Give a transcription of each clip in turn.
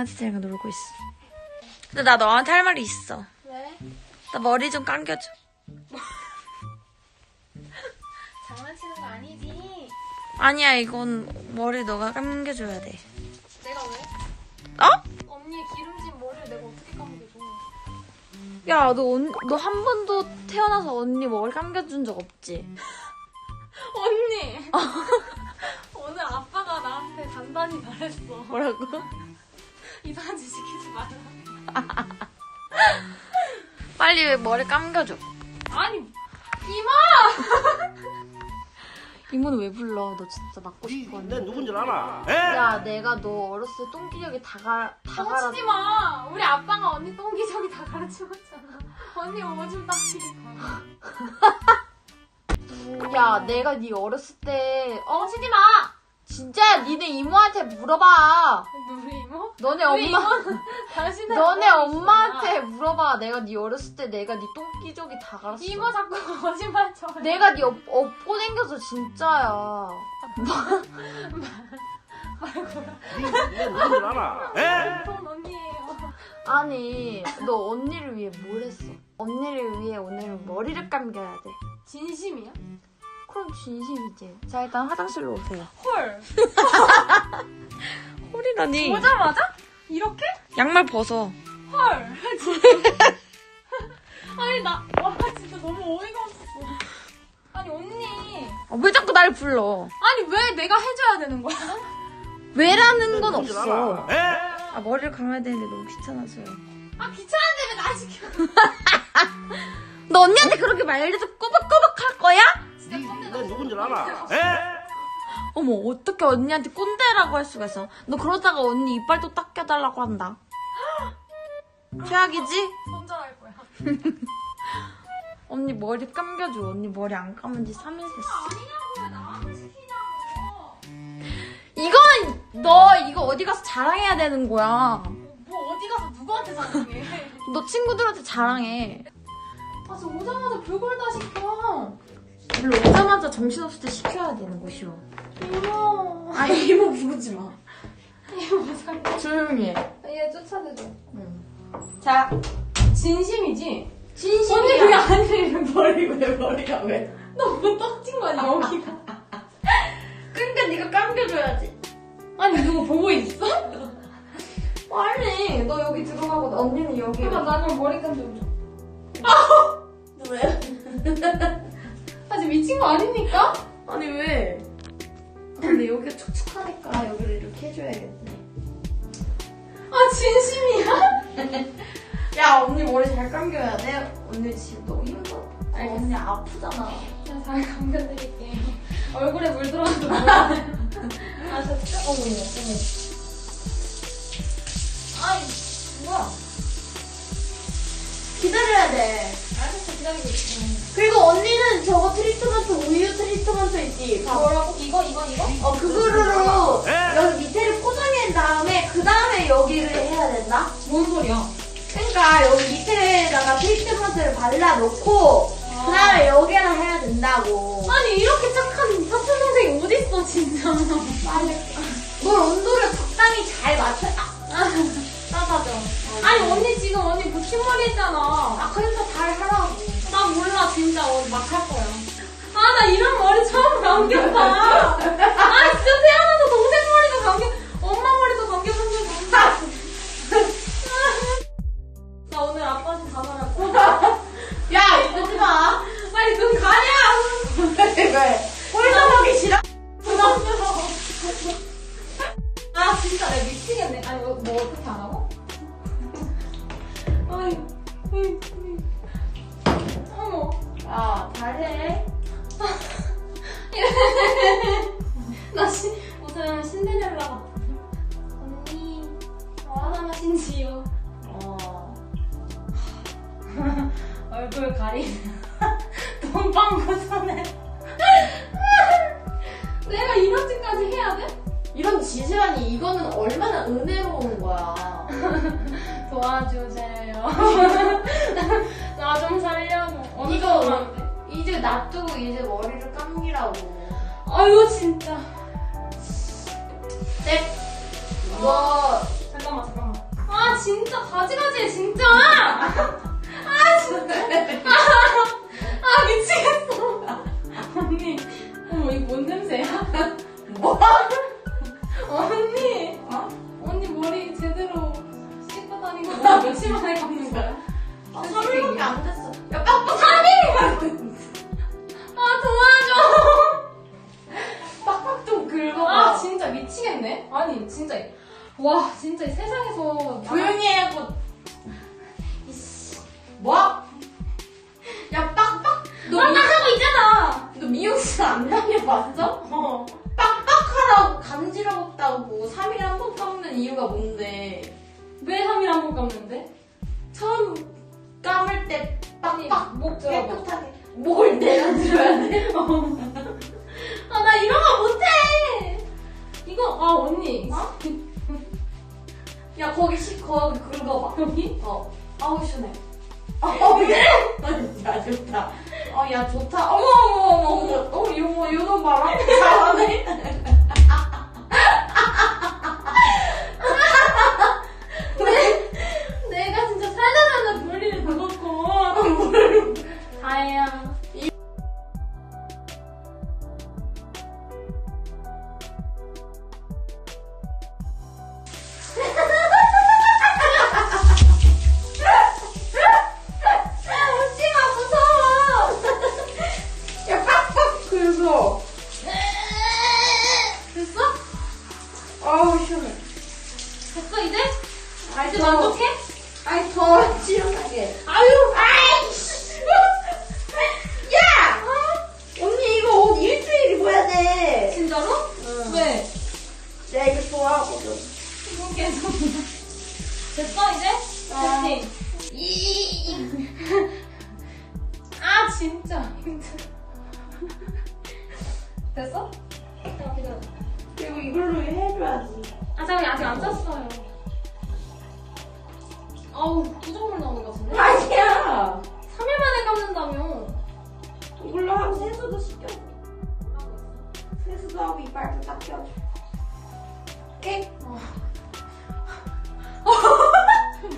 강아지들이랑 놀고 있어. 근데 나 너한테 할 말이 있어. 왜? 나 머리 좀 감겨줘. 장난치는 거 아니지? 아니야, 이건 머리 너가 감겨줘야 돼. 내가 왜? 어? 언니 기름진 머리를 내가 어떻게 감겨줘? 야, 너, 너한 번도 태어나서 언니 머리 감겨준 적 없지? 언니! 오늘 아빠가 나한테 단단히 말했어. 뭐라고? 이상한 짓 시키지 말라. 빨리 머리 감겨줘. 아니, 이마! 이모는 왜 불러? 너 진짜 맞고 싶어. 내 누군 줄 알아? 에? 야, 내가 너 어렸을 때 똥기력이 다, 가, 다 갈아. 뻥치지 마! 우리 아빠가 언니 똥기저귀 다 가르쳐줬잖아. 언니 오줌 닦기 가. 야, 내가 네 어렸을 때, 어? 뻥치지 마! 진짜 니네 이모한테 물어봐. 너네 엄마, 당신의 너네. 엄마한테 물어봐. 내가 네 어렸을 때 내가 네 똥기저귀 다 갈았어. 이모 자꾸 거짓말 쳐. 내가 네 업, 업고 댕겨서 진짜야. 내 누군 줄 알아? 에? 그건 언니예요. 아니, 너 언니를 위해 뭘 했어? 언니를 위해 오늘 머리를 감겨야 돼. 진심이야? 그럼 진심이지. 자, 일단 화장실로 오세요. 헐. 홀이라니. 오자마자? 이렇게? 양말 벗어. 헐. 진짜. 아니 나, 와 진짜 너무 어이가 없어. 아니 언니. 아, 왜 자꾸 날 불러? 아니 왜 내가 해줘야 되는 거야? 왜라는 건 없어. 아, 머리를 감아야 되는데 너무 귀찮아서요. 아 귀찮은데 왜 나 시켜? 너 언니한테 그렇게 말해도 꼬박꼬박 할 거야? 진짜 꼰대 내 누군 줄 알아? 에? 어머, 어떻게 언니한테 꼰대라고 할 수가 있어? 너 그러다가 언니 이빨도 닦여달라고 한다. 최악이지? 손절할 거야. 언니 머리 감겨줘. 언니 머리 안 감은 지 3일 됐어. 아니냐고 왜 나한테 시키냐고. 이건 너 이거 어디 가서 자랑해야 되는 거야. 뭐 어디 가서 누구한테 자랑해? 너 친구들한테 자랑해. 아저 오자마자 그걸 다 시켜. 원래 오자마자 정신없을 때 시켜야 되는 것이오. 이모. 아 이모 부르지 마. 이모 잠깐. 조용히 해. 얘 쫓아내줘. 자, 진심이지? 진심이야. 언니 그게 아니에요. 머리 왜 머리가 왜? 너뭐 떡진 거 아니야 여기가? 그러니까 네가 감겨줘야지. 아니 누구 보고 있어? 빨리 너 여기 들어가고 언니는 여기. 잠깐 나좀 머리감 좀 줘. 왜? 아 지금 미친 거 아닙니까? 아니 왜? 근데 여기가 촉촉하니까 여기를 이렇게 해줘야겠네. 아 진심이야? 야 언니 머리 잘 감겨야 돼. 언니 지금 너무 힘들어. 아니, 언니 아프잖아. 제가 잘 감겨드릴게요. 얼굴에 물 들어가도 몰라. 아셨죠? 어머 어머. 아이 뭐야? 기다려야 돼. 알았어 기다리고 있어. 그리고 언니는 저거 트리트먼트 우유 트리트먼트 있지. 뭐라고? 이거 이거 이거? 어 그거로 에? 여기 밑에를 포장한 다음에 그 다음에 여기를 해야 된다. 뭔 소리야? 그러니까 여기 밑에다가 트리트먼트를 발라놓고 그 다음에 여기를 해야 된다고. 아니 이렇게 착한 사촌 동생이 어딨어 진짜. 뭘 온도를 적당히 잘 맞춰. 아, 따가죠. 아니 언니 지금 언니 붙임머리 했잖아. 아 그러니까 잘 하라고. 나 몰라 진짜 오늘 막할 거야. 아 나 이런 머리 처음 감겨봐. 아 진짜 태어나 이거는 얼마나 은혜로운 거야. 도와주세요. 나 좀 살려고. 이거 막 이제 놔두고 이제 머리를 감기라고. 아유 진짜. 네. 와. 잠깐만 잠깐만. 아 진짜 가지가지해 진짜. 아 진짜. 와 진짜 이 세상에서 조용히 해고 뭐? 야, 빡빡. 너, 나 미, 나가고 있잖아. 너 미용실 안 다녀봤어? 어. 빡빡하라고 간지럽다고 3일에 한번 감는 이유가 뭔데? 왜 3일 한번 감는데? 처음 감을 때 빡빡 목 들어봐. 깨끗하게 목을 들어야 돼? 아 나 이런 거 못해. 이거 아 언니. 어? 야 거기 시 거기 긁어봐 여기? 어. 아우 시원해. 어 그래? 야 좋다. 어 야 좋다. 어머 어머 어머 어머. 어 이거 이거 봐라. 잘하네 이제? 아이 이제 더 만족해? 아이 더 시원하게 아유. 아이씨 야 언니 이거 옷 일주일 입어야 돼 진짜로? 응. 왜? 내가 이거 좋아하거든 계속. 됐어 이제? 아. 됐지? 아 진짜 힘들어. 됐어? 그리고 이걸로 해줘야지 아 잠깐 아직 안 짰어요. 아우 부정물 나오는 것 같은데? 아니야 3일 만에 감는다며. 이걸로 하고 세수도 시켜줘 세수도 하고 이빨도 닦여줘 오케이?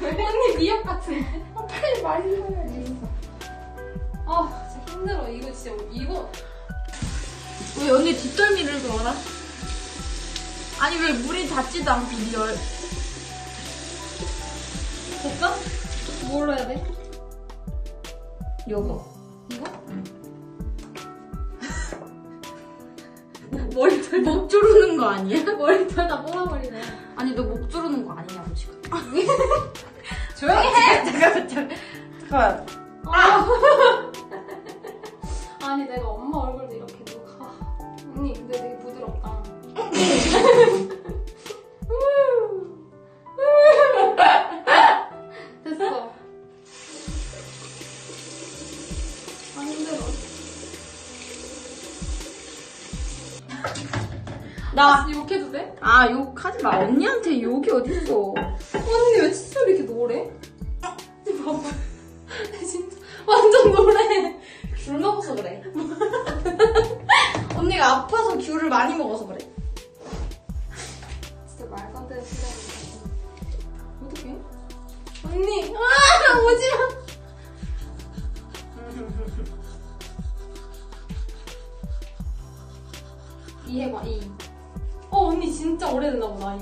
언니 미역 같은데? 빨리 말이 해야지 아 진짜 힘들어 이거 진짜 이거 왜 언니 뒷덜미를 걸어? 아니 왜 물이 닿지도 않고 리 얼 됐어? 뭘로 해야 돼? 요거 이거? 머리털 목 조르는 거 아니야? 머리털 다 뽑아버리네. 아니 너 목 조르는 거 아니냐고 지금 조용히 해. 잠깐만 잠깐만 잠깐만 아. 아니 내가 엄마 얼굴도 이렇게 누가 아, 언니 근데 되게 부드럽다. 나 욕해도 돼? 아 욕하지 마 언니한테 욕이 어딨어 언니 왜 칫솔 이렇게 노래? 봐봐. 진짜 완전 노래. 귤 먹어서 그래 언니가 아파서 귤을 많이 먹어서 그래 진짜 말도 안 되는 소리야. 어떡해? 언니, 아, 오지 마. 오래됐나 보다, 이.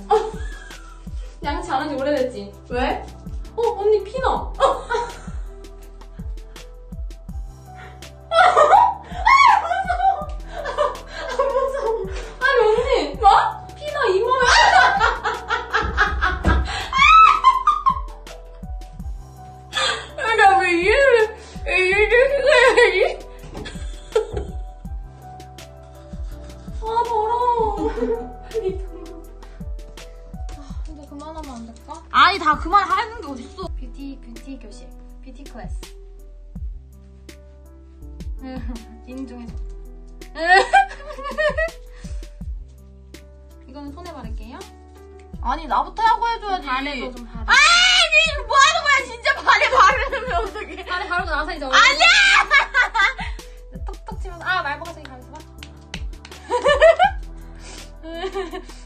양치 안 한 지 오래됐지? 왜? 어, 언니 피나. 인중에서. 이거는 손에 바를게요. 아니 나부터 하고 해줘야지 발에도 좀 바르. 아니 뭐 하는 거야 진짜 발에 바르면 어떡해 발에 바르고 나서 이제 아니야 톡톡 치면서 아 말보가 저기 가면서 봐.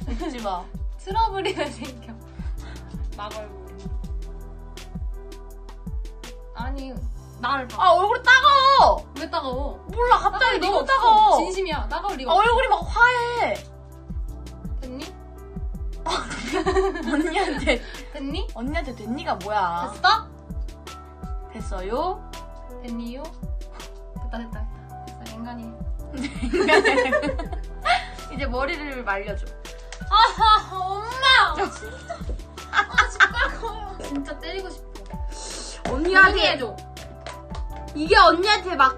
웃지 마 트러블이 왜 생겨? 막 얼굴. 아니 나를 봐. 아 얼굴이 따가워 왜 따가워? 몰라 갑자기 너무 없어. 따가워 진심이야. 따가울 리가 아, 없어. 얼굴이 막 화해 됐니? 언니한테 됐니? 언니한테 됐니가 뭐야? 됐어? 됐어요? 됐니요? 됐다 됐다 됐다 됐어 인간이 이제 머리를 말려줘. 아하 엄마 진짜 아 진짜 거요 진짜 때리고 싶어 언니한테 해줘 이게 언니한테 막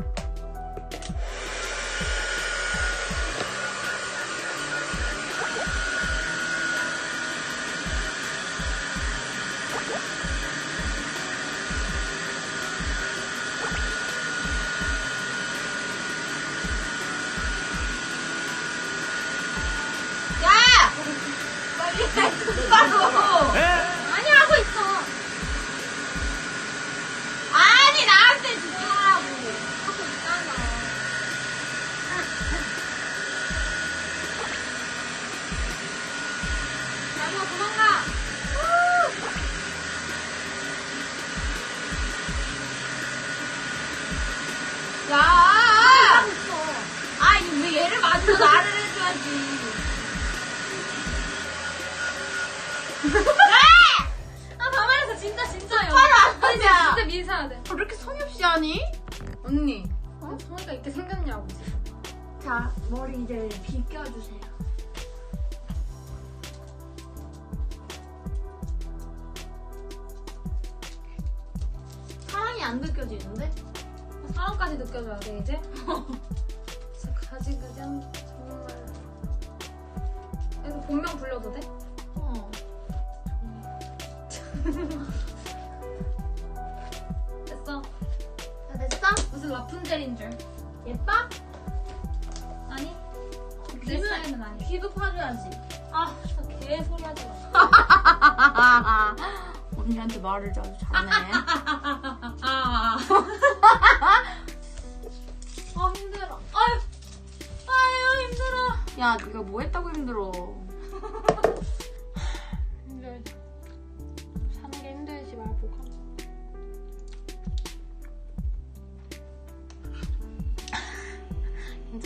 해줘야지. 아 가만히서 진짜 진짜요 바로 안 아니 하냐. 진짜 미사야 돼 왜 이렇게 성의 없이 하니? 언니. 어? 소리가 이렇게 생겼냐고 자, 머리 이제 빗겨주세요. 사랑이 안 느껴지는데? 사랑까지 느껴줘야 돼 이제 진짜 가지가지 한 본명 불러도 돼? 어. 됐어 다 됐어? 무슨 라푼젤인 줄 예뻐? 아니 내 귀는- 스타일은 아니야 귀도 파줘야지. 아 개소리 하지 마 언니한테 말을 아주 잘하네. 아, 아 힘들어 아유 아유 힘들어 야, 네가 뭐 했다고 힘들어.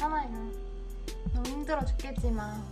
괜찮아요. 너무 힘들어 죽겠지만